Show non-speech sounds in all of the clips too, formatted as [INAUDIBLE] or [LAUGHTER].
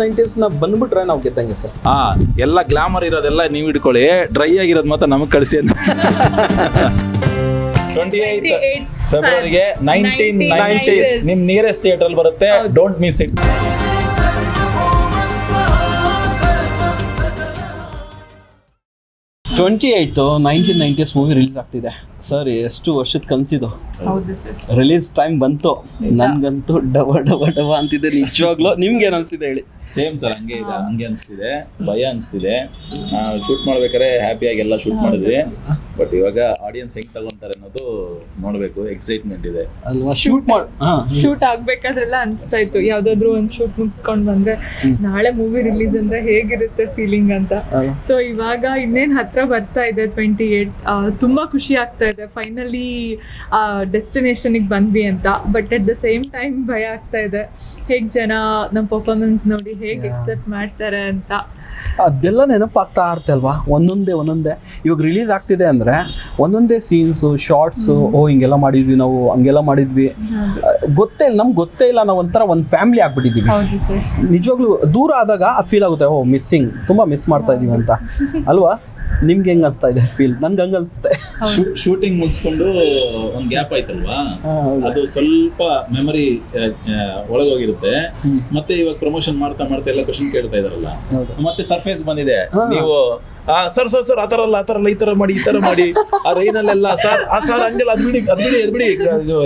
ನೈಂಟೀಸ್ನ ಬಂದ್ಬಿಟ್ರೆ ನಾವು ಗೆದ್ದಂಗೆ ಸರ್. ಹಾ ಎಲ್ಲ ಗ್ಲಾಮರ್ ಇರೋದೆಲ್ಲ ನೀವು ಇಟ್ಕೊಳ್ಳಿ ಡ್ರೈ ಆಗಿರೋದು ಮಾತ್ರ ನಮಗೆ ಕಳಿಸಿ ಅಂತ. ಟ್ವೆಂಟಿ ಏಯ್ಟ್ 28 ಫೆಬ್ರವರಿಗೆ ನೈನ್ಟೀನ್ ನೈನ್ಟೀಸ್ 90s. ನಿಮ್ ನಿಯರೆಸ್ಟ್ ಥಿಯೇಟರ್ ಅಲ್ಲಿ ಬರುತ್ತೆ. Don't miss it twenty eight nineteen nineties movie release ಆಗ್ತಿದೆ. ಸರ್ ಎಷ್ಟು ವರ್ಷದ ಕನಸಿದು ಹೌದು ಸರ್ ರಿಲೀಸ್ ಟೈಮ್ ಬಂತು. ನನ್ಗಂತೂ ಡವ ಡವ ಡವ ಅಂತಿದೆ. ನಿಜವಾಗ್ಲೂ ನಿಮ್ಗೆ ಏನ್ ಅನ್ಸಿದೆ ಹೇಳಿ? ಸೇಮ್ ಸರ್ ಹಂಗೆ ಇದೆ ಹಂಗೆ ಅನಿಸ್ತಿದೆ ಭಯ ಅನಿಸ್ತಿದೆ ಶೂಟ್ ಮಾಡ್ಬೇಕಾದ್ರೆ ಹ್ಯಾಪಿಯಾಗಿ ಎಲ್ಲ ಶೂಟ್ ಮಾಡಿದ್ವಿ. ಬಟ್ ಇವಾಗ ಆಡಿಯನ್ಸ್ ಹೆಂಗ್ ತಗೊಂತಾರೆ ಅನ್ನೋದು ನೋಡ್ಬೇಕು ಎಕ್ಸೈಟ್ಮೆಂಟ್ ಇದೆ. ಅಲ್ವಾ? ಶೂಟ್ ಮಾಡ್ ಹಾ. ಶೂಟ್ ಆಗ್ಬೇಕಾದ್ರೆಲ್ಲ ಅನ್ಸ್ತಾ ಇತ್ತು. ಯಾವ್ದಾದ್ರು ಒಂದ್ ಶೂಟ್ ಮುಗಿಸ್ಕೊಂಡ್ ಬಂದ್ರೆ ನಾಳೆ ಮೂವಿ ರಿಲೀಸ್ ಅಂದ್ರೆ ಹೇಗಿರುತ್ತೆ ಫೀಲಿಂಗ್ ಅಂತ? ಸೊ ಇವಾಗ ಇನ್ನೇನ್ ಹತ್ರ ಬರ್ತಾ ಇದೆ ಟ್ವೆಂಟಿ ಏಟ್ ತುಂಬಾ ಖುಷಿ ಆಗ್ತಾ ಇದೆ. ಫೈನಲಿ ಡೆಸ್ಟಿನೇಷನ್ ಬಂದ್ವಿ ಅಂತ. But at the same time ಭಯ ಆಗ್ತಾ ಇದೆ. ಹೇಗ್ ಜನ ನಮ್ಮ ಪರ್ಫಾರ್ಮೆನ್ಸ್ ನೋಡಿ ಹೇಗ್ ಎಕ್ಸೆಪ್ಟ್ ಮಾಡ್ತಾರೆ ಅಂತ. ಅದೆಲ್ಲ ನೆನಪಾಗ್ತಾ ಇರ್ತಲ್ವಾ ಒಂದೊಂದೇ ಒಂದೊಂದೇ. ಇವಾಗ ರಿಲೀಸ್ ಆಗ್ತಿದೆ ಅಂದ್ರೆ ಒಂದೊಂದೇ ಸೀನ್ಸು ಶಾರ್ಟ್ಸು ಓ ಹಿಂಗೆಲ್ಲ ಮಾಡಿದ್ವಿ ನಾವು ಹಂಗೆಲ್ಲ ಮಾಡಿದ್ವಿ. ಗೊತ್ತೇ ಇಲ್ಲ ನಮ್ಗೆ ಗೊತ್ತೇ ಇಲ್ಲ ನಾವು ಒಂಥರ ಒಂದು ಫ್ಯಾಮಿಲಿ ಆಗ್ಬಿಟ್ಟಿದ್ದೀವಿ ನಿಜವಾಗ್ಲೂ ದೂರ ಆದಾಗ ಅದು ಫೀಲ್ ಆಗುತ್ತೆ ಓ ಮಿಸ್ಸಿಂಗ್ ತುಂಬ ಮಿಸ್ ಮಾಡ್ತಾ ಇದೀವಿ ಅಂತ. ಅಲ್ವಾ? ನಿಮ್ಗೆ ಹೆಂಗ್ ಅನ್ಸ್ತಾ ಇದೆ ಫೀಲ್ ನನ್ಗೆ ಹಂಗ ಅನ್ಸುತ್ತೆ. ಶೂಟಿಂಗ್ ಮುಗಿಸ್ಕೊಂಡು ಒಂದ್ ಗ್ಯಾಪ್ ಆಯ್ತಲ್ವಾ? ಅದು ಸ್ವಲ್ಪ ಮೆಮರಿ ಒಳಗೋಗಿರುತ್ತೆ. ಮತ್ತೆ ಇವಾಗ ಪ್ರಮೋಷನ್ ಮಾಡ್ತಾ ಮಾಡ್ತಾ ಎಲ್ಲ ಕ್ವಶನ್ ಕೇಳ್ತಾ ಇದಾರಲ್ಲ? ಮತ್ತೆ ಸರ್ಫೇಸ್ ಬಂದಿದೆ. ನೀವು ಸರ್ ಸರ್ ಸರ್ ಆತರ ಅಲ್ಲ ಆತರ ಅಲ್ಲ ಈ ತರ ಮಾಡಿ ಈ ತರ ಮಾಡಿ ಆ ರೈನಲ್ಲೆಲ್ಲ ಸರ್ ಆ ಸರ್ ಹಂಗೆಲ್ಲ ಅದ್ ಬಿಡಿ ಅದ್ ಬಿಡಿ ಅದ್ ಬಿಡಿ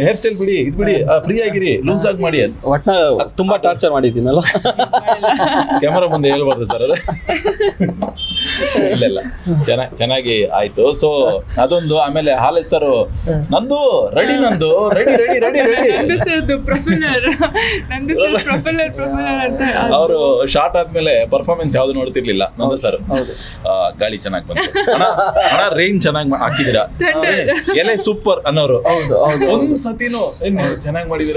ಹೇರ್ ಸ್ಟೈಲ್ ಬಿಡಿ ಇದ್ ಬಿಡಿ ಫ್ರೀ ಆಗಿರಿ ಲೂಸ್ ಆಗಿ ಮಾಡಿ ಒಟ್ನ ತುಂಬಾ ಟಾರ್ಚರ್ ಮಾಡಿದ್ದೀನಲ್ಲ. [LAUGHS] ಕ್ಯಾಮರಾ ಮುಂದೆ ಹೇಳ್ಬಾರ್ದು ಸರ್ ಅದು. [LAUGHS] ಇಲ್ಲ ಇಲ್ಲ. ಚೆನ್ನಾಗಿ ಚೆನ್ನಾಗಿ ಆಯ್ತು. ಸೊ ಅದೊಂದು ಆಮೇಲೆ ಹಾಲೆ ಸರ್ ನಂದು ರೆಡಿ ನಂದು. ರೆಡಿ ರೆಡಿ ರೆಡಿ ರೆಡಿ ನಂದು ಸರ್ ಪ್ರೊಫೆಲರ್ ನಂದು ಸರ್ ಪ್ರೊಫೆಲರ್ ಪ್ರೊಫೆಲರ್ ಅಂತ. ಅವರು ಶಾರ್ಟ್ ಆದ್ಮೇಲೆ ಪರ್ಫಾರ್ಮೆನ್ಸ್ ಯಾವ್ದು ನೋಡ್ತಿರ್ಲಿಲ್ಲ ನಂದು ಸರ್. ಗಾಳಿ ಚೆನ್ನಾಗಿ ಬಂತು. ಅಣ್ಣ ಅಣ್ಣ ರೇಂಜ್ ಚೆನ್ನಾಗಿ ಹಾಕಿದಿರಾ ಎಲೆ ಸೂಪರ್ ಅನ್ನೋರು. ಒಂದ್ ಸತಿನೂ ಏನ್ ಚೆನ್ನಾಗಿ ಮಾಡಿದಿರ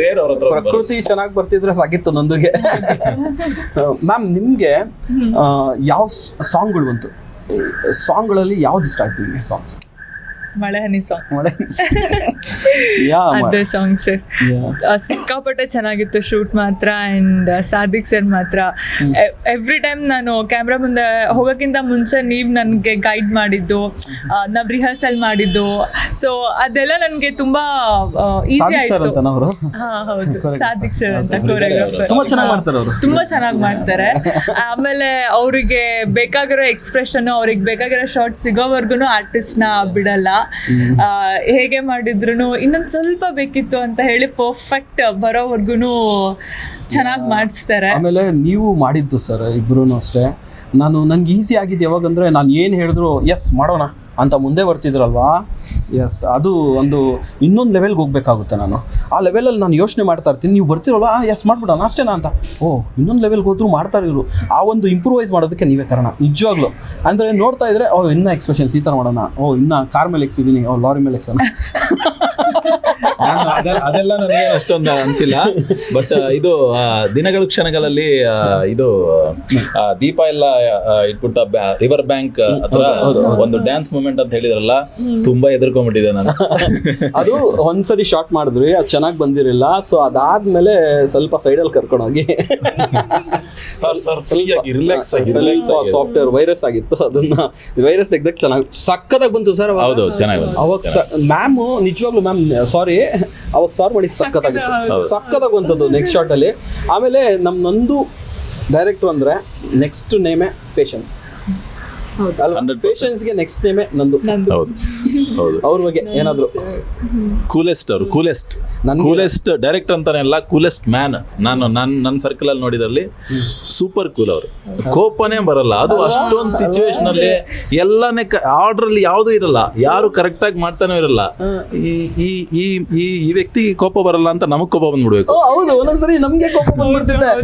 ರೇರ್ ಅವ್ರ ಹತ್ರ ಪ್ರಕೃತಿ ಚೆನ್ನಾಗಿ ಬರ್ತಿದ್ರೆ ಸಾಕಿತ್ತು ನಂದುಗೆ. ಮ್ಯಾಮ್ ನಿಮ್ಗೆ ಆ, ಯಾವ ಸಾಂಗ್ಗಳು ಬಂತು? ಸಾಂಗ್ಗಳಲ್ಲಿ ಯಾವ್ದು ಇಷ್ಟ ಆಯ್ತು ನಿಮಗೆ ಸಾಂಗ್ಸ್ ಮಳೆ ಹನಿ ಸಾಂಗ್ ಮಳೆ ಯಾ ಅದೇ ಸಾಂಗ್ ಸರ್ ಸಿಕ್ಕಾಪಟ್ಟೆ ಚೆನ್ನಾಗಿತ್ತು ಶೂಟ್ ಮಾತ್ರ ಅಂಡ್ ಸಾದಿಕ್ ಸರ್ ಮಾತ್ರ. ಎವ್ರಿ ಟೈಮ್ ನಾನು ಕ್ಯಾಮ್ರಾ ಮುಂದೆ ಹೋಗೋಕ್ಕಿಂತ ಮುಂಚೆ ನೀವು ನನಗೆ ಗೈಡ್ ಮಾಡಿದ್ದು ನಾವು ರಿಹರ್ಸಲ್ ಮಾಡಿದ್ದು. ಸೊ ಅದೆಲ್ಲ ನನಗೆ ತುಂಬಾ ಈಸಿ ಆಯ್ತು. ಹೌದು. ಸಾದಿಕ್ ಸರ್ ಅಂತ ಕೋರಿಯೋಗ್ರಾಫರ್ ತುಂಬಾ ಚೆನ್ನಾಗಿ ಮಾಡ್ತಾರೆ ಅವರು. ತುಂಬಾ ಚೆನ್ನಾಗಿ ಮಾಡ್ತಾರೆ. ಆಮೇಲೆ ಅವರಿಗೆ ಬೇಕಾಗಿರೋ ಎಕ್ಸ್ಪ್ರೆಷನ್ ಅವ್ರಿಗೆ ಬೇಕಾಗಿರೋ ಶಾರ್ಟ್ ಸಿಗೋವರೆಗೂ ಆರ್ಟಿಸ್ಟ್ನ ಬಿಡಲ್ಲ. ಹೇಗೆ ಮಾಡಿದ್ರು ಇನ್ನೊಂದು ಸ್ವಲ್ಪ ಬೇಕಿತ್ತು ಅಂತ ಹೇಳಿ ಪರ್ಫೆಕ್ಟ್ ಬರೋವರೆಗೂ ಚೆನ್ನಾಗಿ ಮಾಡಿಸ್ತಾರೆ. ಆಮೇಲೆ ನೀವು ಮಾಡಿದ್ದು ಸರ್ ಇಬ್ರು ಅಷ್ಟೇ. ನಾನು ನನ್ಗೆ ಈಸಿ ಆಗಿದ್ದು ಯಾವಾಗಂದ್ರೆ ನಾನು ಏನು ಹೇಳಿದ್ರು ಎಸ್ ಮಾಡೋಣ. ಅಂತ ಮುಂದೆ ಬರ್ತಿದ್ರಲ್ವಾ? ಎಸ್ ಅದು ಒಂದು ಇನ್ನೊಂದು ಲೆವೆಲ್ಗೆ ಹೋಗ್ಬೇಕಾಗುತ್ತೆ ನಾನು. ಆ ಲೆವೆಲಲ್ಲಿ ನಾನು ಯೋಚನೆ ಮಾಡ್ತಾ ಇರ್ತೀನಿ. ನೀವು ಬರ್ತಿರಲ್ವಾ? ಎಸ್ ಮಾಡ್ಬಿಡೋಣ, ಅಷ್ಟೇನಾ ಅಂತ. ಓ, ಇನ್ನೊಂದು ಲೆವೆಲ್ಗೆ ಹೋದ್ರು ಮಾಡ್ತಾರೆ ಇವರು ಆ ಒಂದು ಇಂಪ್ರೂವೈಸ್ ಮಾಡೋದಕ್ಕೆ ನೀವೇ ಕಾರಣ. ನಿಜವಾಗ್ಲೂ. ಅಂದರೆ ನೋಡ್ತಾ ಇದ್ರೆ, ಓ, ಇನ್ನೂ ಎಕ್ಸ್ಪ್ರೆಷನ್ಸ್ ಈ ಥರ ಮಾಡೋಣ. ಓ, ಇನ್ನೂ ಕಾರ್ ಮೇಲೆ ಎಕ್ಸಿದ್ದೀನಿ ಓ ಲಾರಿ ಮೇಲೆ ಎಕ್ಸೋಣ [LAUGHS] ಅದೆಲ್ಲ ನನಗೆ ಅಷ್ಟೊಂದು ಅನ್ಸಿಲ್ಲ. ಬಟ್ ಇದು ದಿನಗಳ ಕ್ಷಣಗಳಲ್ಲಿ ಇದು ದೀಪ ಎಲ್ಲ ಇಟ್ಬಿಟ್ಟ ರಿವರ್ ಬ್ಯಾಂಕ್ ಹತ್ರ ಒಂದು ಡ್ಯಾನ್ಸ್ ಮೂಮೆಂಟ್ ಅಂತ ಹೇಳಿದ್ರಲ್ಲ ತುಂಬಾ ಎದುರ್ಕೊಂಡ್ಬಿಟ್ಟಿದೆ ನಾನು. [LAUGHS] ಅದು ಒಂದ್ಸರಿ ಶಾರ್ಟ್ ಮಾಡಿದ್ರಿ ಅದು ಚೆನ್ನಾಗಿ ಬಂದಿರಲಿಲ್ಲ. ಸೊ ಅದಾದ್ಮೇಲೆ ಸ್ವಲ್ಪ ಸೈಡಲ್ಲಿ ಕರ್ಕೊಂಡೋಗಿ sir sir relax software virus ಆಗಿತ್ತು ಅದನ್ನ ವೈರಸ್ ತೆಗ್ದಕ್ಕೆ ಚೆನ್ನಾಗಿ ಸಕ್ಕದಾಗ ಬಂತು ಸರ್ ಹೌದು ಚೆನ್ನಾಗಿ. ಅವಾಗ ಮ್ಯಾಮ್ ನಿಜವಾಗ್ಲೂ ಮ್ಯಾಮ್ ಸಾರಿ ಅವಾಗ ಸಾರ್ ಮಾಡಿ ಸಕ್ಕತ್ತಾಗಿತ್ತು. ಸಕ್ಕತ್ತಾಗುವಂಥದ್ದು ನೆಕ್ಸ್ಟ್ ಶಾರ್ಟಲ್ಲಿ ಆಮೇಲೆ ನಮ್ಮ ನಂದು ಡೈರೆಕ್ಟರ್ ಅಂದರೆ ನೆಕ್ಸ್ಟ್ ನೇಮೇ ಪೇಷನ್ಸ್ ಅಲ್ವಾ 100%. ಪೇಷನ್ಸ್ಗೆ ನೆಕ್ಸ್ಟ್ ನೇಮೇ ನಂದು. ನಂದು. ಹೌದು. ಹೌದು. ಅವ್ರ ಬಗ್ಗೆ ಏನಾದ್ರು. ಕೂಲೆಸ್ಟ್ ಅವರು ಕೂಲೆಸ್ಟ್ ನನ್ಗೆ- ಕೂಲೆಸ್ಟ್ ಡೈರೆಕ್ಟ್ ಅಂತಾನೆ ಅಲ್ಲ ಕೂಲೆಸ್ಟ್ ಮ್ಯಾನ್ ನಾನು ನನ್ನ ನನ್ನ ಸರ್ಕಲ್ ಅಲ್ಲಿ ನೋಡಿದ್ರಲ್ಲಿ ಸೂಪರ್ ಕೂಲ್ ಅವರು. ಕೋಪನೇ ಬರಲ್ಲ. ಅದು ಅಷ್ಟೊಂದು ಸಿಚುವೇಶನ್ ಅಲ್ಲಿ ಎಲ್ಲಾನೇ ಆರ್ಡರ್ ಅಲ್ಲಿ ಯಾವ್ದು ಇರಲ್ಲ. ಯಾರು ಕರೆಕ್ಟ್ ಆಗಿ ಮಾಡ್ತಾನೆ ಇರಲ್ಲ. ಈ ಈ ಈ ಈ ವ್ಯಕ್ತಿಗೆ ಕೋಪ ಬರಲ್ಲ ಅಂತ ನಮಗ್ ಕೋಪ ಬಂದ್ಬಿಡ್ಬೇಕು. ಹೌದು. ಒಂದೊಂದ್ಸರಿ ನಮ್ಗೆ ಕೋಪ ಬಂದ್ಬಿಡ್ತಿದೆ.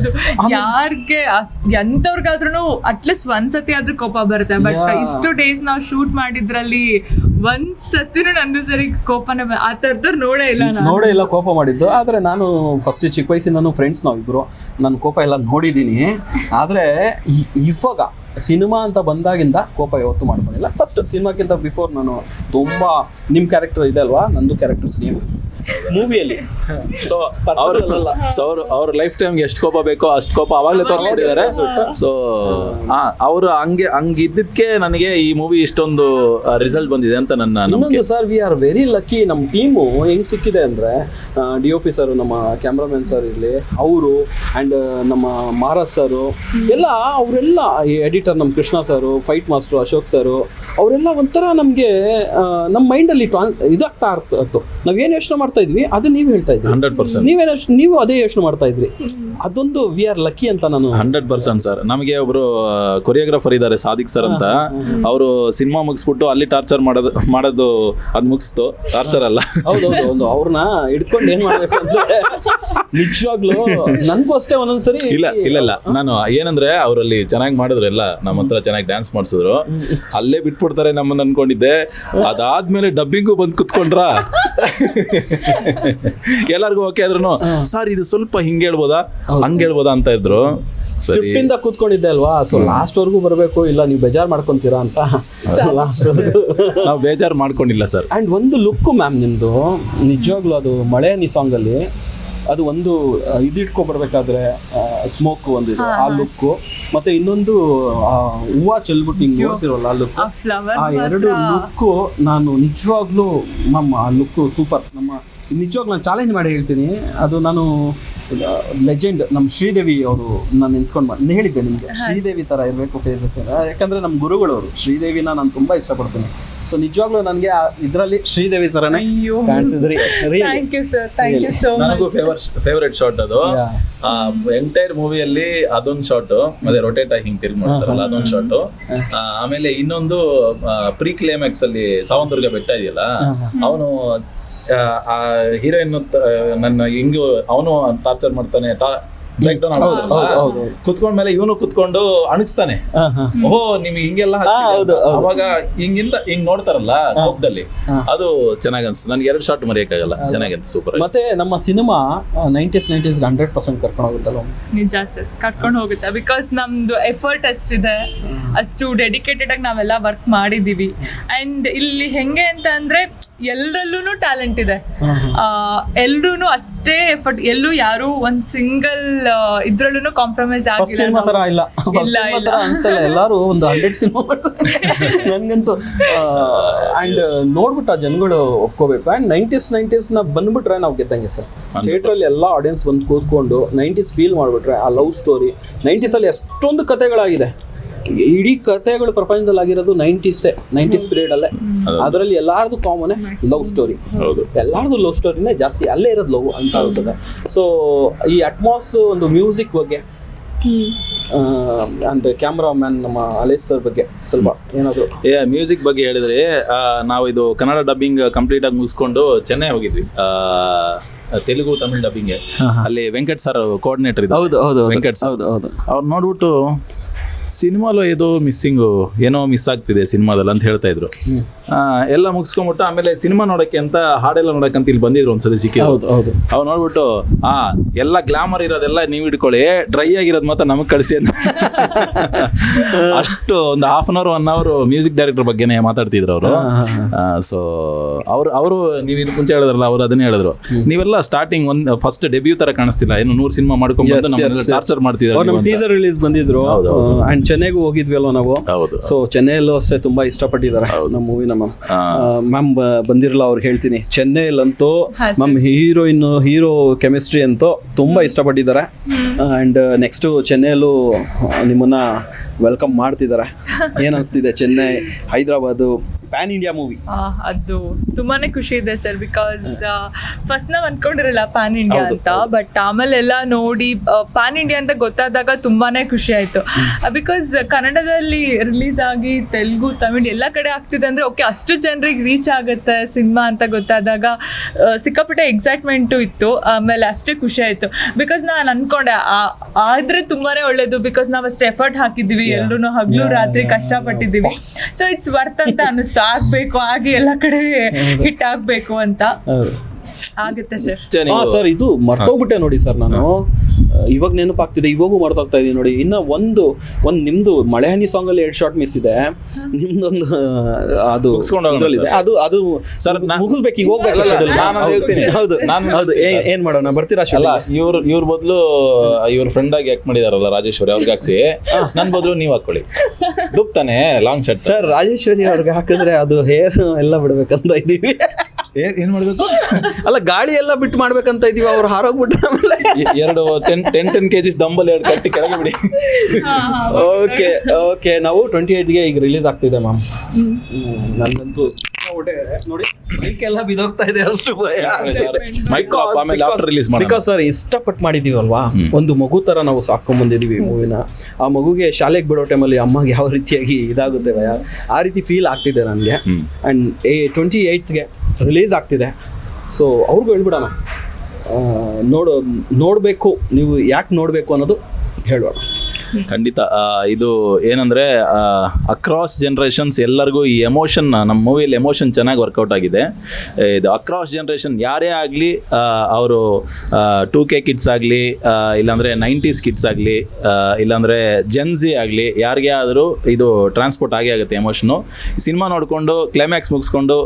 ಯಾರಿಗೆ ಎಂತವ್ರಿಗಾದ್ರೂ ಅಟ್ಲೀಸ್ಟ್ ಒಂದ್ಸತಿ ಆದ್ರೂ ಕೋಪ ಬರುತ್ತೆ. ಬಟ್ ಇಷ್ಟು ಡೇಸ್ ನಾವು ಶೂಟ್ ಮಾಡಿದ್ರಲ್ಲಿ ಒಂದ್ ಸತಿನೂ ನಂದು ಸರಿ ಕೋಪನ ಆ ಥರದವ್ರು ನೋಡೇ ಇಲ್ಲ ನಾನು. ನೋಡೇ ಇಲ್ಲ ಕೋಪ ಮಾಡಿದ್ದು. ಆದರೆ ನಾನು ಫಸ್ಟ್ ಚಿಕ್ಕ ವಯಸ್ಸಿನ ಫ್ರೆಂಡ್ಸ್ ನಾವಿಬ್ಬರು ನನ್ನ ಕೋಪ ಎಲ್ಲ ನೋಡಿದ್ದೀನಿ. ಆದರೆ ಇವಾಗ ಸಿನಿಮಾ ಅಂತ ಬಂದಾಗಿಂದ ಕೋಪ ಯಾವತ್ತೂ ಮಾಡ್ಕೊಂಡಿಲ್ಲ. ಫಸ್ಟ್ ಸಿನಿಮಾಕ್ಕಿಂತ ಬಿಫೋರ್ ನಾನು ತುಂಬಾ ನಿಮ್ಮ ಕ್ಯಾರೆಕ್ಟರ್ ಇದೆ ಅಲ್ವಾ? ನಂದು ಕ್ಯಾರೆಕ್ಟರ್ ಸೇಮ್ ಮೂವಿಯಲ್ಲಿ ಸೊ ಅವರು ಸೊ ಅವರು ಅವ್ರ ಲೈಫ್ ಟೈಮ್ಗೆ ಎಷ್ಟು ಕೋಪ ಬೇಕೋ ಅಷ್ಟು ಕೋಪ ಅವಾಗಲೇ ತೋರಿಸ್ಬಿಟ್ಟಿದ್ದಾರೆ. ಸೊ ಅವರು ಹಂಗೆ ಹಂಗಿದ್ದಕ್ಕೆ ನನಗೆ ಈ ಮೂವಿ ಇಷ್ಟೊಂದು ರಿಸಲ್ಟ್ ಬಂದಿದೆ ಅಂತ ನನ್ನ ನಂಬಿಕೆ. Sir we are very lucky ನಮ್ಮ ಟೀಮು ಹೆಂಗೆ ಸಿಕ್ಕಿದೆ ಅಂದರೆ ಡಿ ಒ ಪಿ ಸರ್ ನಮ್ಮ ಕ್ಯಾಮ್ರಾಮನ್ ಸರ್ ಇರಲಿ ಅವರು ಆ್ಯಂಡ್ ನಮ್ಮ ಮಹಾರಾಜ್ ಸರು ಎಲ್ಲ ಅವರೆಲ್ಲ ಎಡಿಟರ್ ನಮ್ಮ Krishna sir fight master Ashok sir ಅವರೆಲ್ಲ ಒಂಥರ ನಮಗೆ ನಮ್ಮ ಮೈಂಡಲ್ಲಿ ಟ್ರಾನ್ ಇದಾಗ್ತಾ ಇರ್ತು ಏನು ಯೋಚನೆ ಮಾಡ್ತಾ ಇದ್ವಿ ಅದು ನೀವು ಹೇಳ್ತಾ ಇದ್ರಿ. Hundred percent. ನೀವೇನ ನೀವು ಅದೇ ಯೋಚನೆ ಮಾಡ್ತಾ ಇದ್ರಿ. ಅದೊಂದು ವಿ ಆರ್ ಲಕ್ಕಿ ಅಂತ ನಾನು ಹಂಡ್ರೆಡ್ ಪರ್ಸೆಂಟ್ ಸರ್. ನಮಗೆ ಒಬ್ರು ಕೊರಿಯೋಗ್ರಾಫರ್ ಇದ್ದಾರೆ ಸಾದಿಕ್ ಸರ್ ಅಂತ. ಅವರು ಸಿನಿಮಾ ಮುಗಿಸ್ಬಿಟ್ಟು ಅಲ್ಲಿ ಟಾರ್ಚರ್ ಮಾಡೋದು ಮಾಡೋದು ಅದು ಮುಗಿಸ್ತು. ಟಾರ್ಚರ್ ಅಲ್ಲ. ಹೌದೌದು ಒಂದು ಅವ್ರನ್ನ ಹಿಡ್ಕೊಂಡು ಏನ್ ಮಾಡ್ಬೇಕು ಅಂದ್ರೆ ನಿಜವಾಗ್ಲೂ ನನ್ಗೂ ಅಷ್ಟೇ ಒಂದೊಂದ್ಸರಿ ಇಲ್ಲ ಇಲ್ಲ ಇಲ್ಲ. ನಾನು ಏನಂದ್ರೆ ಅವರಲ್ಲಿ ಚೆನ್ನಾಗಿ ಮಾಡಿದ್ರು ಎಲ್ಲ. ನಮ್ಮ ಹತ್ರ ಚೆನ್ನಾಗಿ ಡ್ಯಾನ್ಸ್ ಮಾಡಿಸಿದ್ರು. ಅಲ್ಲೇ ಬಿಟ್ಬಿಡ್ತಾರೆ ನಮ್ಮನ್ನ ಅನ್ಕೊಂಡಿದ್ದೆ. ಅದಾದ್ಮೇಲೆ ಡಬ್ಬಿಂಗು ಬಂದು ಕುತ್ಕೊಂಡ್ರ? ಎಲ್ಲರಿಗೂ ಓಕೆ ಆದ್ರೂ ಸರ್ ಇದು ಸ್ವಲ್ಪ ಹಿಂಗೆ ಹೇಳ್ಬೋದಾ? ಹಂಗೆ ಹೇಳ್ಬೋದಾ ಅಂತ ಇದ್ರು. ಸ್ಕ್ರಿಪ್ಟ್ ಇಂದ ಕೂತ್ಕೊಂಡಿದ್ದೆ ಅಲ್ವಾ? ಸೊ ಲಾಸ್ಟ್ ವರ್ಗೂ ಬರಬೇಕು ಇಲ್ಲ ನೀವು ಬೇಜಾರ್ ಮಾಡ್ಕೊಂತೀರಾ ಅಂತ. ಲಾಸ್ಟ್ ನಾವು ಬೇಜಾರು ಮಾಡ್ಕೊಂಡಿಲ್ಲ ಸರ್. ಅಂಡ್ ಒಂದು ಲುಕ್ ಮ್ಯಾಮ್ ನಿಮ್ದು. ನಿಜವಾಗ್ಲೂ ಅದು ಮಳೆ ನೀ ಸಾಂಗ್ ಅಲ್ಲಿ. ಅದು ಒಂದು ಇದಿಟ್ಕೊ ಬರ್ಬೇಕಾದ್ರೆ ಸ್ಮೋಕ್ ಒಂದು ಇದು ಆ ಲುಕ್ಕು ಮತ್ತೆ ಇನ್ನೊಂದು ಹೂವ ಚೆಲ್ಬಿಟ್ಟು ಹಿಂಗೆ ನೋಡ್ತಿರೋಲ್ಲ ಆ ಲುಕ್ ಆ ಎರಡು ಲುಕ್ಕು ನಾನು ನಿಜವಾಗ್ಲೂ ನಮ್ಮ ಆ ಲುಕ್ಕು ಸೂಪರ್ ನಮ್ಮ ನಿಜವಾಗ್ಲೂ ನಾನು ಚಾಲೆಂಜ್ ಮಾಡಿ ಹೇಳ್ತೀನಿ. ಅದು ನಾನು ಲೆಜೆಂಡ್ ನಮ್ಮ ಶ್ರೀದೇವಿ ಅವರು ನಾನು ನೆನ್ಸ್ಕೊಂಡು ಮಾಡಿ ಹೇಳಿದ್ದೆ ನಿಮಗೆ ಶ್ರೀದೇವಿ ಥರ ಇರಬೇಕು ಫೇಸಸ್ ಯಾಕಂದರೆ ನಮ್ಮ ಗುರುಗಳು ಅವರು ಶ್ರೀದೇವಿನ ನಾನು ತುಂಬ ಇಷ್ಟಪಡ್ತೀನಿ. ಸೊ ನಿಜವಾಗ್ಲೂ ನನಗೆ ಇದರಲ್ಲಿ ಶ್ರೀದೇವಿ ಥರನೇ ಅಯ್ಯೋ. ಕಾಣಿಸಿದ್ರಿ. Thank you sir thank you so ನನಗೂ ಫೇವರೆಟ್ ಶಾಟ್ ಅದು. ಆ ಎಂಟೈರ್ ಮೂವಿಯಲ್ಲಿ ಅದೊಂದು ಶಾಟ್ ಮತ್ತೆ ರೊಟೇಟ್ ಆಗಿ ಹಿಂಗೆ ತಿರ್ಗಿ ಮಾಡ್ತಾರಲ್ಲ ಅದೊಂದು ಶಾಟ್ ಆಮೇಲೆ ಇನ್ನೊಂದು ಪ್ರೀ ಕ್ಲೈಮ್ಯಾಕ್ಸ್ ಅಲ್ಲಿ ಸಾವಂದುರ್ಗ ಬೆಟ್ಟ ಇದೆಯಲ್ಲ ಅವನು ಆ ಹೀರೋಯಿನ್ ನನ್ನ ಹಿಂಗು ಅವನು ಟಾರ್ಚರ್ ಮಾಡ್ತಾನೆ ಬ್ರೇಕ್ ಡೌನ್. ಕುತ್ಕೊಂಡ್ ಮೇಲೆ ಇವನು ಕುತ್ಕೊಂಡು ಅಣಿಸ್ತಾನೆ ಓಹೋ ನಿಮ್ಗೆ ಹಿಂಗೆಲ್ಲ. ಅವಾಗ ಹಿಂಗಿಂದ ಹಿಂಗ್ ನೋಡ್ತಾರಲ್ಲ ಕೋಪದಲ್ಲಿ ಅದು ಚೆನ್ನಾಗಿ ಅನ್ಸುತ್ತೆ ನನ್ಗೆ ಎರಡು ಶಾಟ್ ಮರೆಯಕ್ಕಾಗಲ್ಲ. ಅಂತ ಸೂಪರ್ ಮತ್ತೆ ನಮ್ಮ cinema nineties nineties hundred percent ಕರ್ಕೊಂಡು ಹೋಗುತ್ತಲ್ಲ ನಿಜ ಸರ್ ಕರ್ಕೊಂಡು ಹೋಗುತ್ತೆ. ಬಿಕಾಸ್ ನಮ್ದು ಎಫರ್ಟ್ ಅಷ್ಟಿದೆ. ಅಷ್ಟು ಡೆಡಿಕೇಟೆಡ್ ಆಗಿ ನಾವೆಲ್ಲ ವರ್ಕ್ ಮಾಡಿದೀವಿ ಅಂಡ್ ಇಲ್ಲಿ ಹೆಂಗೆ ಅಂತ ಅಂದ್ರೆ ಎಲ್ಲರಲ್ಲೂ ಟ್ಯಾಲೆಂಟ್ ಇದೆ. ಎಲ್ರೂ ಅಷ್ಟೇ ಎಫರ್ಟ್ ಎಲ್ಲೂ ಯಾರು ಒಂದ್ ಸಿಂಗಲ್ ಇದ್ರಲ್ಲೂ ಕಾಂಪ್ರಮೈಸ್ ಫಸ್ಟ್ ಸಿನಿಮಾ ತರ ಆಗಿಲ್ಲ ಇಲ್ಲ ಇಲ್ಲ, ಸಿನಿಮಾ ಇಲ್ಲ. ತರ ಅನ್ಸಲ್ಲ. ಎಲ್ಲರೂ ಒಂದು ಹಂಡ್ರೆಡ್ ಸಿನಿಮಾ [LAUGHS] ನನ್ಗಂತೂ ಅಂಡ್ ನೋಡ್ಬಿಟ್ಟು ಆ ಜನಗಳು ಒಪ್ಕೋಬೇಕು. ಅಂಡ್ ನೈಂಟೀಸ್ ನೈಂಟೀಸ್ನ ಬಂದ್ಬಿಟ್ರೆ ನಾವು ಗೆದ್ದಂಗೆ ಸರ್. ಥಿಯೇಟರ್ ಅಲ್ಲಿ ಎಲ್ಲ ಆಡಿಯನ್ಸ್ ಬಂದು ಕೂತ್ಕೊಂಡು ನೈಂಟೀಸ್ ಫೀಲ್ ಮಾಡ್ಬಿಟ್ರೆ ಆ ಲವ್ ಸ್ಟೋರಿ ನೈಂಟೀಸ್ ಅಲ್ಲಿ ಎಷ್ಟೊಂದು ಕಥೆಗಳಾಗಿದೆ. ಇಡೀ ಕಥೆಗಳು ಪ್ರಪಂಚದಲ್ಲಿ ಆಗಿರೋದು ನೈಂಟೀಸೇ ನೈಂಟೀಸ್ ಪೀರಿಯಡ್ ಅಲ್ಲೇ. ಅದರಲ್ಲಿ ಎಲ್ಲಾರದು ಕಾಮನ್ ಲವ್ ಸ್ಟೋರಿ ಹೌದು. ಎಲ್ಲಾರ್ದು ಲವ್ ಸ್ಟೋರಿನೇ ಜಾಸ್ತಿ ಅಲ್ಲೇ ಇರೋದು ಲವ್ ಅಂತ ಅನ್ಸುತ್ತೆ. ಸೊ ಈ ಅಟ್ಮಾಸ್ ಒಂದು ಮ್ಯೂಸಿಕ್ ಬಗ್ಗೆ ಅಂಡ್ ಕ್ಯಾಮ್ರಾ ಮ್ಯಾನ್ ನಮ್ಮ ಅಲೇಶ್ ಸರ್ ಬಗ್ಗೆ ಸ್ವಲ್ಪ ಏನಾದ್ರು. ಏ ಮ್ಯೂಸಿಕ್ ಬಗ್ಗೆ ಹೇಳಿದ್ರೆ ನಾವು ಇದು ಕನ್ನಡ ಡಬ್ಬಿಂಗ್ ಕಂಪ್ಲೀಟ್ ಆಗಿ ಮುಗಿಸ್ಕೊಂಡು ಚೆನ್ನೈ ಹೋಗಿದ್ವಿ. ಆ, ತೆಲುಗು ತಮಿಳ್ ಡಬ್ಬಿಂಗ್ ಅಲ್ಲಿ ವೆಂಕಟ್ ಸರ್ ಕೋಆರ್ಡಿನೇಟರ್ ಇದ್ದಾರೆ. ಹೌದು ಹೌದು ವೆಂಕಟ್ ಸರ್ ಹೌದು ಹೌದು. ಅವ್ರು ನೋಡ್ಬಿಟ್ಟು ಸಿನಿಮಾಲು ಏನೋ ಮಿಸ್ಸಿಂಗು ಏನೋ ಮಿಸ್ ಆಗ್ತಿದೆ ಸಿನಿಮಾದಲ್ಲಿ ಅಂತ ಹೇಳ್ತಾ ಇದ್ರು. ಎಲ್ಲ ಮುಗಿಸ್ಕೊಂಬಿಟ್ಟು ಆಮೇಲೆ ಸಿನಿಮಾ ನೋಡಕ್ಕೆ ಅಂತ ಹಾಡೆಲ್ಲ ನೋಡಕ್ಕೆ ಅಂತ ಇಲ್ಲಿ ಬಂದಿದ್ರು ಒಂದ್ಸರಿ ಸಿಕ್ಕಿ ಹೌದು ಹೌದು. ಅವ್ರು ನೋಡ್ಬಿಟ್ಟು ಆ ಎಲ್ಲ ಗ್ಲಾಮರ್ ಇರೋದೆಲ್ಲ ನೀವು ಇಟ್ಕೊಳ್ಳಿ ಡ್ರೈ ಆಗಿರೋದು ಮಾತ್ರ ನಮಗೆ ಕಳಿಸಿ ಅಂತ. [LAUGHS] ಅಷ್ಟು ಒಂದು half an hour one hour music director ಬಗ್ಗೆನೇ ಮಾತಾಡ್ತಿದ್ರು ಅವರು. ಸೊ ಅವ್ರು ಅವರು ನೀವು ಇದು ಮುಂಚೆ ಹೇಳಿದ್ರಲ್ಲ ಅವ್ರು ಅದನ್ನೇ ಹೇಳಿದ್ರು. ನೀವೆಲ್ಲ ಸ್ಟಾರ್ಟಿಂಗ್ ಒಂದ್ ಫಸ್ಟ್ ಡೆಬ್ಯೂ ತರ ಕಾಣಿಸ್ತಿಲ್ಲ. ಏನು ನೂರು ಸಿನಿಮಾ ಮಾಡ್ಕೊಂಡು ಟಾರ್ಚರ್ ಮಾಡ್ತಿದ್ರು ಟೀಸರ್ ರಿಲೀಸ್ ಬಂದಿದ್ರು. ಅಂಡ್ ಚೆನ್ನೈಗೂ ಹೋಗಿದ್ವಿ ಅಲ್ವ ನಾವು? ಹೌದು. ಸೊ ಚೆನ್ನೈಯಲ್ಲೂ ಅಷ್ಟೇ ತುಂಬಾ ಇಷ್ಟಪಟ್ಟಿದ್ದಾರೆ ನಮ್ಮ ಮೂವಿನ ಮ್ಯಾಮ್ ಮ್ಯಾಮ್ ಬಂದಿರಲ್ಲ ಅವ್ರು ಹೇಳ್ತೀನಿ. ಚೆನ್ನೈಲಂತೂ ಮ್ಯಾಮ್ ಹೀರೋಯಿನ್ ಹೀರೋ ಕೆಮಿಸ್ಟ್ರಿ ಅಂತೂ ತುಂಬಾ ಇಷ್ಟಪಟ್ಟಿದ್ದಾರೆ. ಅಂಡ್ ನೆಕ್ಸ್ಟ್ ಚೆನ್ನೈಯಲ್ಲೂ ನಿಮ್ಮನ್ನ ವೆಲ್ಕಮ್ ಮಾಡ್ತಿದ್ದಾರೆ. [LAUGHS] ಏನ್ ಅನಿಸ್ತಿದೆ Chennai Hyderabad? Pan India movie ಆ, ಅದು ತುಂಬಾನೇ ಖುಷಿ ಇದೆ ಸರ್ ಬಿಕಾಸ್ ಫಸ್ಟ್ ನಾವು ಅನ್ಕೊಂಡಿರಲ್ಲ ಪ್ಯಾನ್ ಇಂಡಿಯಾ ಅಂತ ಬಟ್ ಆಮೇಲೆ ಎಲ್ಲ ನೋಡಿ ಪ್ಯಾನ್ ಇಂಡಿಯಾ ಅಂತ ಗೊತ್ತಾದಾಗ ತುಂಬಾನೇ ಖುಷಿ ಆಯ್ತು. ಬಿಕಾಸ್ ಕನ್ನಡದಲ್ಲಿ ರಿಲೀಸ್ ಆಗಿ ತೆಲುಗು ತಮಿಳು ಎಲ್ಲ ಕಡೆ ಆಗ್ತಿದೆ ಅಂದ್ರೆ ಓಕೆ ಅಷ್ಟು ಜನರಿಗೆ ರೀಚ್ ಆಗುತ್ತೆ ಸಿನಿಮಾ ಅಂತ ಗೊತ್ತಾದಾಗ ಸಿಕ್ಕಾಪಟ್ಟೆ ಎಕ್ಸೈಟ್ಮೆಂಟು ಇತ್ತು ಆಮೇಲೆ ಅಷ್ಟೇ ಖುಷಿ ಆಯ್ತು. ಬಿಕಾಸ್ ನಾನು ಅನ್ಕೊಂಡೆ ಆದ್ರೆ ತುಂಬಾನೇ ಒಳ್ಳೇದು ಬಿಕಾಸ್ ನಾವು ಅಷ್ಟು ಎಫರ್ಟ್ ಹಾಕಿದ್ದೀವಿ ಎಲ್ರು ಹಗಲು ರಾತ್ರಿ ಕಷ್ಟಪಟ್ಟಿದ್ದೀವಿ. ಸೊ ಇಟ್ಸ್ ವರ್ತ್ ಅಂತ ಅನಿಸ್ತು ಆಗ್ಬೇಕು ಆಗಿ ಎಲ್ಲ ಕಡೆ ಹಿಟ್ ಆಗ್ಬೇಕು ಅಂತ. ಆಗುತ್ತೆ ಸರ್. ಸರ್ ಇದು ಮರ್ತೋಗ್ಬಿಟ್ಟೆ ನೋಡಿ ಸರ್ ನಾನು. ಇವಾಗ ನೆನಪಾಗ್ತಿದೆ ಇವಾಗೂ ಮಾಡ್ತಾ ಇದೀನಿ ನೋಡಿ. ಇನ್ನ ಒಂದು ಒಂದು ನಿಮ್ಮದು ಮಳೆಹನಿ ಸಾಂಗಲ್ಲಿ ಸಾಂಗ್ ಅಲ್ಲಿ ಎರಡು ಶಾರ್ಟ್ ಮಿಸ್ ಇದೆ. ನಿಮ್ದೊಂದು ಅದು. ಅದು ಅದು ಸರ್, ಮುಗಿಸ್ಬೇಕು ಈಗ ಹೋಗ್ಬೇಕು ನಾನು ಹೇಳ್ತೀನಿ. ಹೌದು ನಾನು ಹೌದು ಏನ್ ಮಾಡೋಣ? ಬರ್ತೀರಾ ಅಲ್ಲ ಇವ್ರು ಇವ್ರ ಬದಲು ಇವ್ರ ಫ್ರೆಂಡ್ ಆಗಿ ಆಕ್ಟ್ ಮಾಡಿದಾರಲ್ಲ ರಾಜೇಶ್ವರಿ ಅವ್ರಿಗೆ ಹಾಕ್ಸಿ. ನನ್ನ ಬದಲು ನೀವು ಹಾಕೊಳ್ಳಿ. ಡುಪ್ತಾನೆ ಲಾಂಗ್ ಶರ್ಟ್ ಸರ್ ರಾಜೇಶ್ವರಿ ಅವ್ರಿಗೆ ಹಾಕಿದ್ರೆ ಅದು ಹೇರ್ ಎಲ್ಲ ಬಿಡ್ಬೇಕಂತ ಇದೀವಿ. ಏನ್ ಮಾಡ್ಬೇಕು [LAUGHS] ಅಲ್ಲ ಗಾಳಿ ಎಲ್ಲ ಬಿಟ್ಟು ಮಾಡ್ಬೇಕಂತ ಇದೀವಿ ಅವ್ರು ಹಾರೋಗ್ಬಿಟ್ರೆ ಆಮೇಲೆ? ಎರಡು ten ten ten K Gs dumbbell ಎರಡು ಕಟ್ಟಿ ಕೆಳಗೆ ಬಿಡಿ. ಓಕೆ ಓಕೆ ನಾವು ಟ್ವೆಂಟಿ ಏಟ್ಗೆ ಈಗ ರಿಲೀಸ್ ಆಗ್ತಿದೆ ಮ್ಯಾಮ್ ನನ್ನಂತೂ ಇಷ್ಟಪಟ್ಟು ನೋಡಿ ಮೈಕ್ ಎಲ್ಲ ಬಿದೋಗ್ತಾ ಇದೆ ಅಷ್ಟು ಮೈಕ್ ಆಮೇಲೆ ಆಫ್ಟರ್ ರಿಲೀಸ್ ಮಾಡಿ ಬಿಕಾಸ್ ಸರ್ ಇಷ್ಟಪಟ್ಟು ಮಾಡಿದೀವಲ್ವಾ? ಒಂದು ಮಗು ತರ ನಾವು ಸಾಕೊಂಡ್ ಬಂದಿದೀವಿ ಮೂವಿನ ಆ ಮಗುಗೆ ಶಾಲೆಗೆ ಬಿಡೋ ಟೈಮಲ್ಲಿ ಅಮ್ಮಗೆ ಯಾವ ರೀತಿಯಾಗಿ ಇದಾಗುತ್ತೆ ಭಯ? ಆ ರೀತಿ ಫೀಲ್ ಆಗ್ತಿದೆ ನನಗೆ. ಅಂಡ್ ಏ ಟ್ವೆಂಟಿ ಏಯ್ತ್ಗೆ ರಿಲೀಸ್ ಆಗ್ತಿದೆ. ಸೊ ಅವ್ರಿಗೂ ಹೇಳ್ಬಿಡೋಣ. ನೋಡು ನೋಡಬೇಕು ನೀವು ಯಾಕೆ ನೋಡಬೇಕು ಅನ್ನೋದು ಹೇಳೋಣ ಖಂಡಿತ ಇದು ಏನಂದ್ರೆ ಅಕ್ರಾಸ್ ಜನರೇಷನ್ಸ್ ಎಲ್ಲರಿಗೂ ಈ ಎಮೋಷನ್ ನಮ್ಮ ಮೂವಿಯಲ್ಲಿ ಎಮೋಷನ್ ಚೆನ್ನಾಗಿ ವರ್ಕೌಟ್ ಆಗಿದೆ. ಇದು ಅಕ್ರಾಸ್ ಜನರೇಷನ್ ಯಾರೇ ಆಗಲಿ ಅವರು ಟೂ ಕೆ ಕಿಡ್ಸ್ ಆಗಲಿ ಇಲ್ಲಾಂದರೆ ನೈಂಟೀಸ್ ಕಿಡ್ಸ್ ಆಗಲಿ ಇಲ್ಲಾಂದರೆ ಜೆನ್ಸಿ ಆಗಲಿ, ಯಾರಿಗೆ ಆದರೂ ಇದು ಟ್ರಾನ್ಸ್ಪೋರ್ಟ್ ಆಗೇ ಆಗುತ್ತೆ ಎಮೋಷನು ಸಿನಿಮಾ ನೋಡಿಕೊಂಡು ಕ್ಲೈಮ್ಯಾಕ್ಸ್ ಮುಗಿಸ್ಕೊಂಡು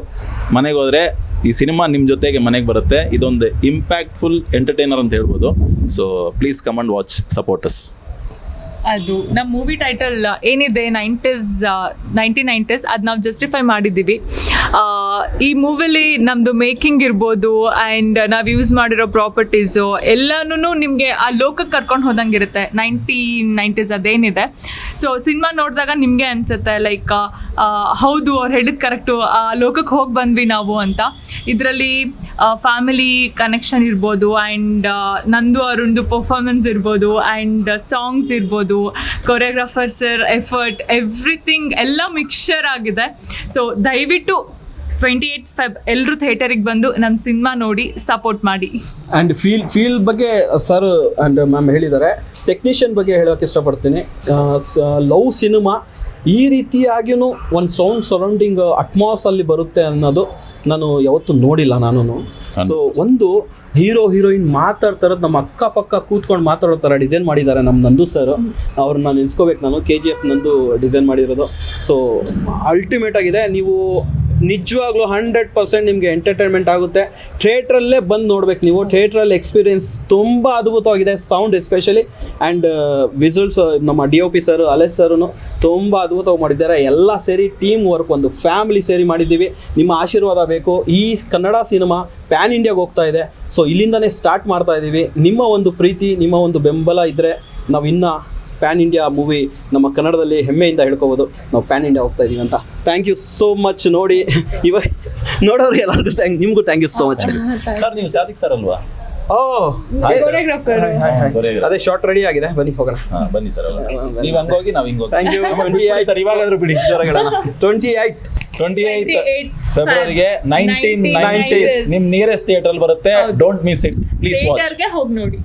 ಮನೆಗೆ ಹೋದರೆ ಈ ಸಿನಿಮಾ ನಿಮ್ಮ ಜೊತೆಗೆ ಮನೆಗೆ ಬರುತ್ತೆ. ಇದೊಂದು ಇಂಪ್ಯಾಕ್ಟ್ಫುಲ್ ಎಂಟರ್ಟೈನರ್ ಅಂತ ಹೇಳ್ಬೋದು. So please come and watch support us ಅದು ನಮ್ಮ ಮೂವಿ ಟೈಟಲ್ ಏನಿದೆ ನೈಂಟೀಸ್ ನೈಂಟಿ ನೈಂಟೀಸ್ ಅದು ನಾವು ಜಸ್ಟಿಫೈ ಮಾಡಿದ್ದೀವಿ. ಈ ಮೂವಿಲಿ ನಮ್ಮದು ಮೇಕಿಂಗ್ ಇರ್ಬೋದು ಆ್ಯಂಡ್ ನಾವು ಯೂಸ್ ಮಾಡಿರೋ ಪ್ರಾಪರ್ಟೀಸು ಎಲ್ಲಾನು ನಿಮಗೆ ಆ ಲೋಕಕ್ಕೆ ಕರ್ಕೊಂಡು ಹೋದಂಗಿರುತ್ತೆ. ನೈಂಟಿ ನೈಂಟೀಸ್ ಅದೇನಿದೆ. ಸೊ ಸಿನಿಮಾ ನೋಡಿದಾಗ ನಿಮಗೆ ಅನಿಸುತ್ತೆ ಲೈಕ್ ಹೌದು, ಅವ್ರು ಹೇಳಿದ ಕರೆಕ್ಟು ಆ ಲೋಕಕ್ಕೆ ಹೋಗಿ ಬಂದ್ವಿ ನಾವು ಅಂತ. ಇದರಲ್ಲಿ ಫ್ಯಾಮಿಲಿ ಕನೆಕ್ಷನ್ ಇರ್ಬೋದು ಆ್ಯಂಡ್ ನಂದು ಅವರೊಂದು ಪರ್ಫಾರ್ಮೆನ್ಸ್ ಇರ್ಬೋದು ಆ್ಯಂಡ್ ಸಾಂಗ್ಸ್ ಇರ್ಬೋದು ಕೊರಿಯೋಗ್ರಾಫರ್ಸರ್ ಎಫರ್ಟ್ ಎವ್ರಿಥಿಂಗ್ ಎಲ್ಲ ಮಿಕ್ಸ್ಚರ್ ಆಗಿದೆ. ಸೊ ದಯವಿಟ್ಟು ಟ್ವೆಂಟಿ ಏಯ್ಟ್ ಫೆಬ್ ಎಲ್ಲರೂ ಥಿಯೇಟರಿಗೆ ಬಂದು ನಮ್ಮ ಸಿನಿಮಾ ನೋಡಿ ಸಪೋರ್ಟ್ ಮಾಡಿ. ಆ್ಯಂಡ್ ಫೀಲ್ ಫೀಲ್ ಬಗ್ಗೆ ಸರ್ ಆ್ಯಂಡ್ ಮ್ಯಾಮ್ ಹೇಳಿದ್ದಾರೆ. ಟೆಕ್ನಿಷಿಯನ್ ಬಗ್ಗೆ ಹೇಳೋಕೆ ಇಷ್ಟಪಡ್ತೀನಿ. ಲವ್ ಸಿನಿಮಾ ಈ ರೀತಿಯಾಗಿಯೂ ಒಂದು ಸೌಂಡ್ ಸರೌಂಡಿಂಗ್ ಅಟ್ಮಾಸ್ ಅಲ್ಲಿ ಬರುತ್ತೆ ಅನ್ನೋದು ನಾನು ಯಾವತ್ತೂ ನೋಡಿಲ್ಲ ನಾನು ಸೊ ಒಂದು ಹೀರೋ ಹೀರೋಯಿನ್ ಮಾತಾಡ್ತಾರದು ನಮ್ಮ ಅಕ್ಕಪಕ್ಕ ಕೂತ್ಕೊಂಡು ಮಾತಾಡೋ ಡಿಸೈನ್ ಮಾಡಿದ್ದಾರೆ ನಮ್ಮ ನಂದು ಸರ್ ಅವ್ರನ್ನ ನೆನೆಸ್ಕೋಬೇಕು ನಾನು. ಕೆ ಜಿ ಎಫ್ ನಂದು ಡಿಸೈನ್ ಮಾಡಿರೋದು. ಸೊ ಅಲ್ಟಿಮೇಟ್ ಆಗಿದೆ. ನೀವು ನಿಜವಾಗ್ಲೂ ಹಂಡ್ರೆಡ್ ಪರ್ಸೆಂಟ್ ನಿಮಗೆ ಎಂಟರ್ಟೈನ್ಮೆಂಟ್ ಆಗುತ್ತೆ. ಥಿಯೇಟ್ರಲ್ಲೇ ಬಂದು ನೋಡ್ಬೇಕು ನೀವು. ಥಿಯೇಟ್ರಲ್ಲಿ ಎಕ್ಸ್ಪೀರಿಯನ್ಸ್ ತುಂಬ ಅದ್ಭುತವಾಗಿದೆ ಸೌಂಡ್ ಎಸ್ಪೆಷಲಿ ಆ್ಯಂಡ್ ವಿಸುಲ್ಸ್ ನಮ್ಮ ಡಿ ಒ ಪಿ ಸರ್ ಅಲೆಸ್ ಸರು ತುಂಬ ಅದ್ಭುತವಾಗಿ ಮಾಡಿದ್ದಾರೆ. ಎಲ್ಲ ಸೇರಿ ಟೀಮ್ ವರ್ಕ್ ಒಂದು ಫ್ಯಾಮಿಲಿ ಸೇರಿ ಮಾಡಿದ್ದೀವಿ. ನಿಮ್ಮ ಆಶೀರ್ವಾದ ಬೇಕು. ಈ ಕನ್ನಡ ಸಿನಿಮಾ ಪ್ಯಾನ್ ಇಂಡಿಯಾಗೆ ಹೋಗ್ತಾ ಇದೆ. ಸೊ ಇಲ್ಲಿಂದನೇ ಸ್ಟಾರ್ಟ್ ಮಾಡ್ತಾ ಇದ್ದೀವಿ ನಿಮ್ಮ ಒಂದು ಪ್ರೀತಿ, ನಿಮ್ಮ ಒಂದು ಬೆಂಬಲ ಇದ್ದರೆ ನಾವು ಇನ್ನೂ ಪ್ಯಾನ್ ಇಂಡಿಯಾ ಮೂವಿ ನಮ್ಮ ಕನ್ನಡದಲ್ಲಿ ಹೆಮ್ಮೆಯಿಂದ ಹೇಳ್ಕೋಬೋದು. ನಾವು ಪ್ಯಾನ್ ಇಂಡಿಯಾ ಹೋಗ್ತಾ ಇದೀವಿ ಅಂತ. ಥ್ಯಾಂಕ್ ಯು ಸೋ ಮಚ್ ನೋಡಿ. ಇವಾಗ ನೋಡೋರು ಎಲ್ಲರಿಗೂ ಥ್ಯಾಂಕ್ ನಿಮಗೂ thank you so much sir. ನೀವು ಸಾಧಿಕ್ ಸರ್ ಅಲ್ವಾ? ಓ. ಅದೇ ಶಾರ್ಟ್ ರೆಡಿ ಆಗಿದೆ. ಬನ್ನಿ ಹೋಗೋಣ. ಹಾ, ಬನ್ನಿ ಸರ್ ನೀವು ಹಂಗೋಗಿ ನಾವು ಹಿಂಗೋಗಿ. ಥ್ಯಾಂಕ್ ಯು ಟ್ವೆಂಟಿ ಸರ್ ಇವಾಗಾದ್ರೂ ಬಿಡಿ. Twenty eight twenty eight 28th ಫೆಬ್ರವರಿಗೆ ನೈನ್ಟೀನ್ ನೈನ್ಟೀಸ್ 1990s. ನಿಮ್ ನಿಯರೆಸ್ಟ್ ಥಿಯೇಟರ್ ಬರುತ್ತೆ. Don't miss it please watch ಹೋಗಿ ನೋಡಿ.